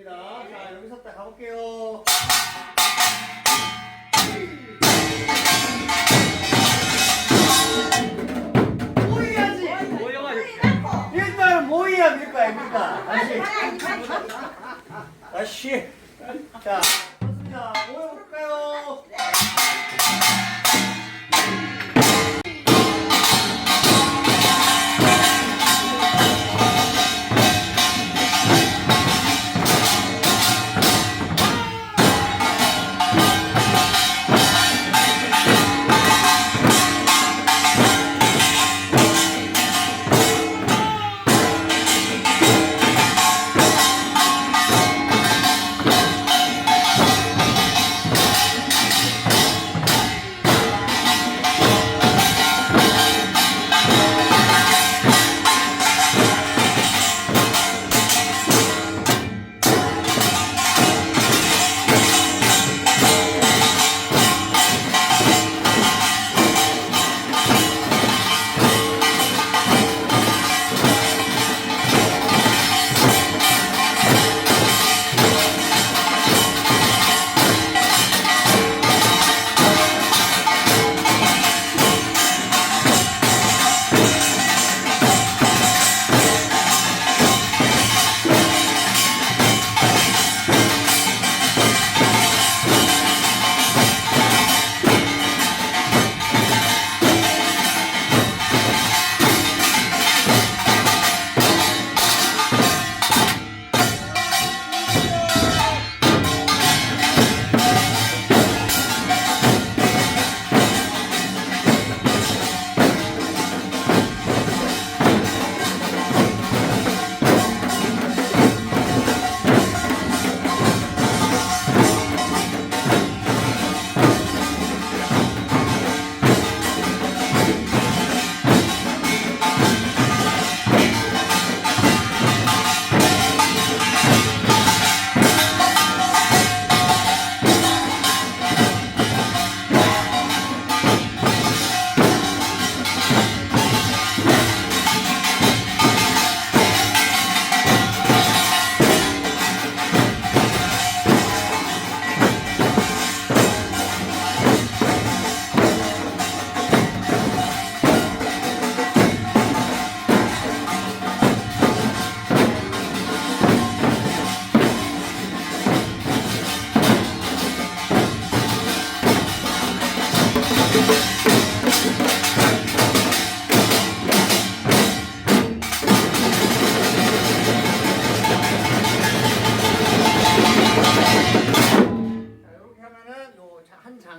밉니다. 자, 여기 섰다 가볼게요. 모이야지. 일단 모이야 밀까 아닙니까? 다시. 다시. 자, 좋습니다. 모여볼까요?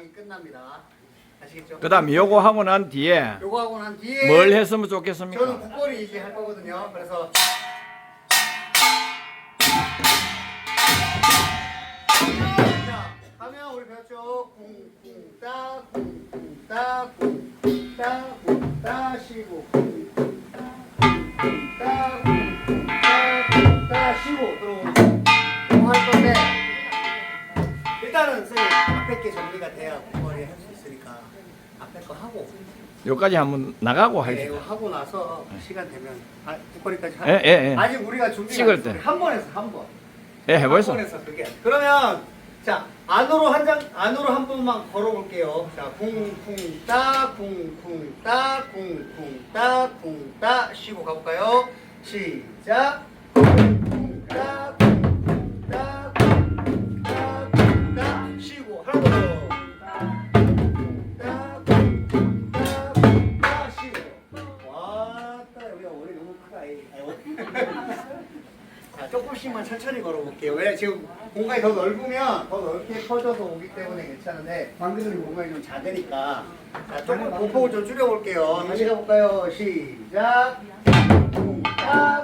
한 장이 끝납니다. 아시겠죠? 그 다음 요거 하고 난 뒤에 요거 하고 난 뒤에 뭘 했으면 저는 좋겠습니까? 국거리 이제 할 거거든요. 그래서 자, 가면 우리 배웠죠. 쿵쿵따 쿵쿵따 쿵 앞에 거 하고 요까지 한번 나가고 네, 이거 하겠습니다. 하고 나서 시간 되면 아, 국거리까지 하. 예, 예, 예. 아직 우리가 준비가 찍을 안 됐어요. 때. 한 번에서 한 번. 예, 해보이소. 한 번에서 그게. 그러면 자 안으로 한 장 안으로 한 번만 걸어볼게요. 자 쿵쿵 따 쿵쿵 따 쿵쿵 따 쿵따 쉬고 가볼까요? 시작. 쿵쿵 따 천천히 걸어볼게요. 왜 지금 공간이 더 넓으면 더 넓게 퍼져서 오기 때문에 괜찮은데 방금 전에 공간이 좀 작으니까 자, 조금 보폭을 좀 줄여볼게요. 다시 가볼까요? 시작. 쿵따,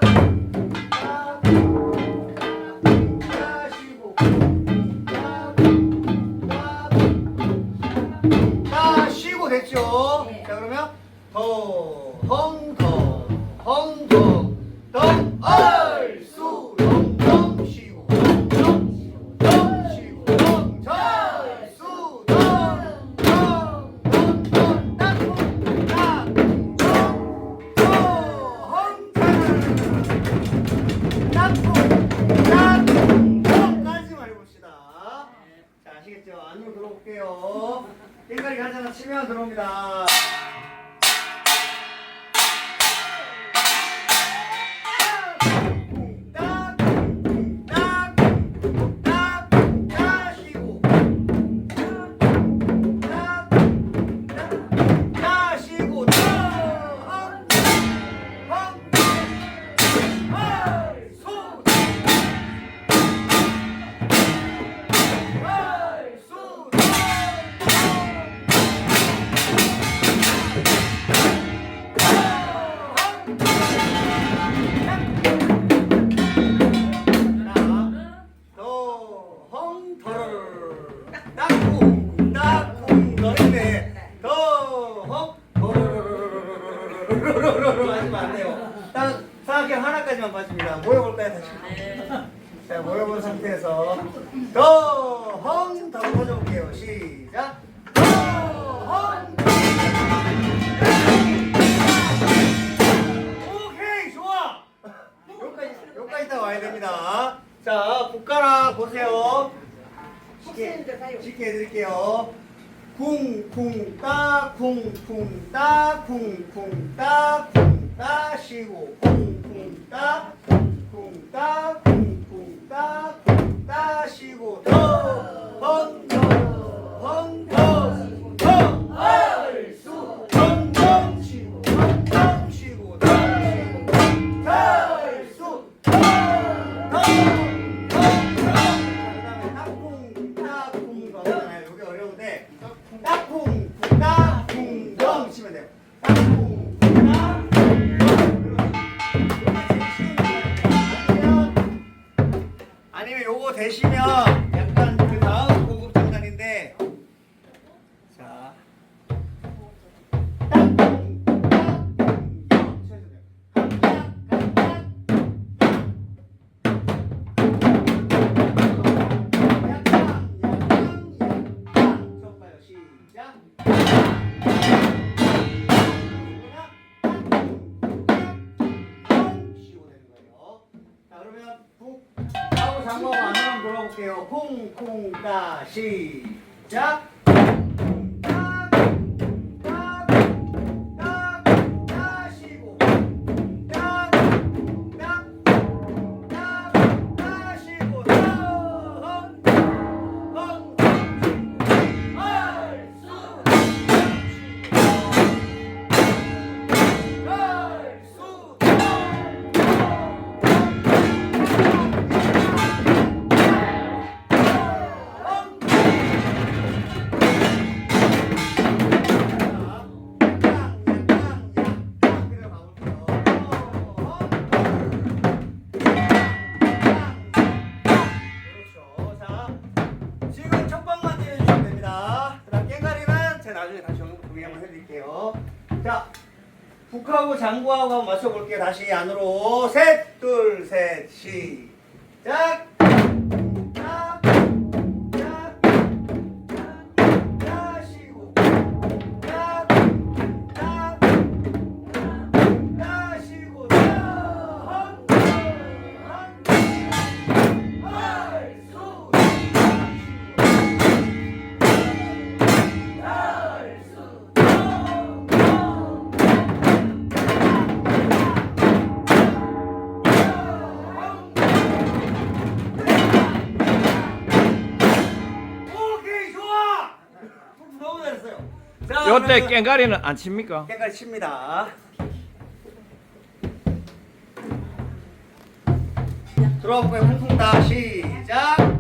딱 사각형 하나까지만 빠집니다. 모여볼까요 다시 자 모여본 상태에서 더헝 더 퍼져볼게요. 시작. 더헝 오케이 좋아. 여기까지 여기까지 다 와야 됩니다. 자 국가락 보세요. 쉽게 쉽게 해드릴게요. 쿵쿵 따 쿵쿵 따 쿵쿵 따 쿵따 쉬고 쿵 쿵따 쿵쿵 따 쿵쿵 따 쿵따 쉬고 더헝더 돌아볼게요. 콩콩 따 시작. 북하고 장구하고 한번 맞춰볼게요. 다시 안으로 셋, 둘, 셋, 시작. 때 깽가리는 안 칩니까? 깨까지 칩니다. 들어볼까요. 훈풍 다 시작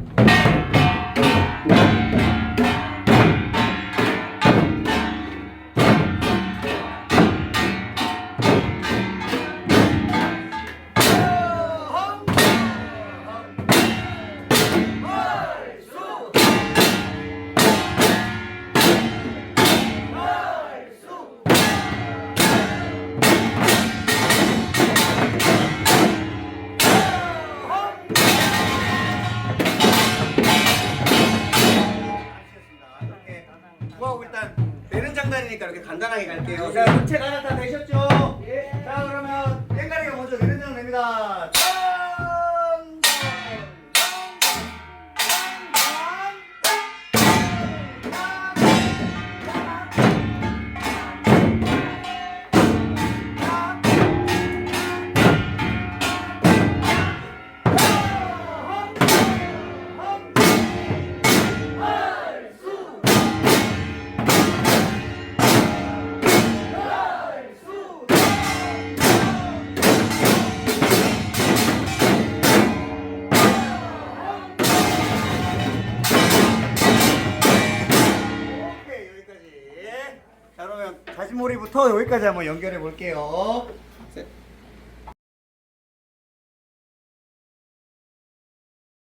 할게요. 자, 책 하나 머리부터 여기까지 한번 연결해 볼게요.